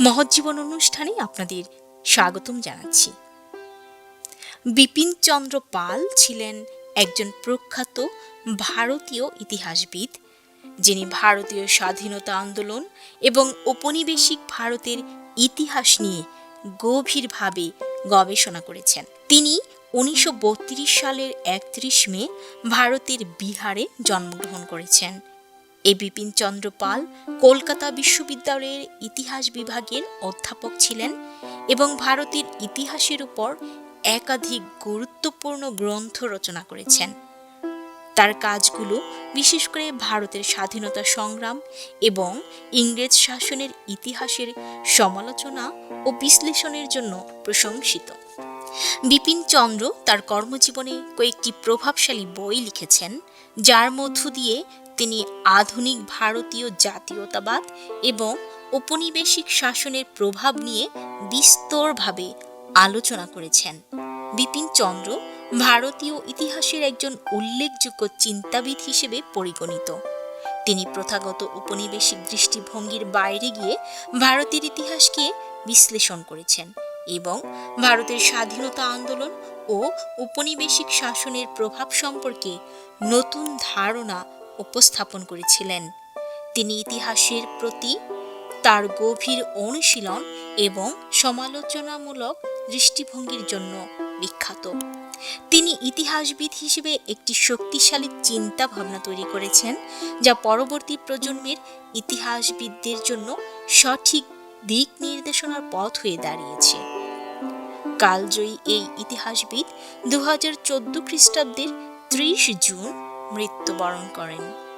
মহজ্জীবন অনুষ্ঠানে আপনাদের স্বাগতম জানাচ্ছি। বিপিন চন্দ্র পাল ছিলেন একজন প্রখ্যাত ভারতীয় ইতিহাসবিদ, যিনি ভারতীয় স্বাধীনতা আন্দোলন এবং ঔপনিবেশিক ভারতের ইতিহাস নিয়ে গভীরভাবে গবেষণা করেছেন। তিনি উনিশশো বত্রিশ সালের একত্রিশ মে ভারতের বিহারে জন্মগ্রহণ করেছেন। এ বিপিন চন্দ্র পাল কলকাতা বিশ্ববিদ্যালয়ের ইতিহাস বিভাগের অধ্যাপক ছিলেন এবং ভারতের ইতিহাসের উপর একাধিক গুরুত্বপূর্ণ গ্রন্থ রচনা করেছেন। তার কাজগুলো বিশেষ করে ভারতের স্বাধীনতা সংগ্রাম এবং ইংরেজ শাসনের ইতিহাসের সমালোচনা ও বিশ্লেষণের জন্য প্রশংসিত। বিপিন চন্দ্র তার কর্মজীবনে কয়েকটি প্রভাবশালী বই লিখেছেন, যার মধ্য দিয়ে তিনি আধুনিক ভারতীয় জাতীয়তাবাদ এবং ঔপনিবেশিক শাসনের প্রভাব নিয়ে বিস্তরভাবে আলোচনা করেছেন। বিপিন চন্দ্র ভারতীয় ইতিহাসের একজন উল্লেখযোগ্য চিন্তাবিদ হিসেবে পরিগণিত। তিনি প্রথাগত উপনিবেশিক দৃষ্টিভঙ্গির বাইরে গিয়ে ভারতের ইতিহাসকে বিশ্লেষণ করেছেন এবং ভারতের স্বাধীনতা আন্দোলন ও উপনিবেশিক শাসনের প্রভাব সম্পর্কে নতুন ধারণা উপস্থাপন করেছিলেন। তিনি ইতিহাসের প্রতি তার গভীর অনুশীলন এবং সমালোচনামূলক দৃষ্টিভঙ্গির জন্য বিখ্যাত। তিনি ইতিহাসবিদ হিসেবে একটি শক্তিশালী চিন্তা ভাবনা তৈরি করেছেন, যা পরবর্তী প্রজন্মের ইতিহাসবিদদের জন্য সঠিক দিক নির্দেশনার পথ হয়ে দাঁড়িয়েছে। কালজয়ী এই ইতিহাসবিদ দু হাজার চোদ্দ খ্রিস্টাব্দের ত্রিশ জুন মৃত্যুবরণ করেন।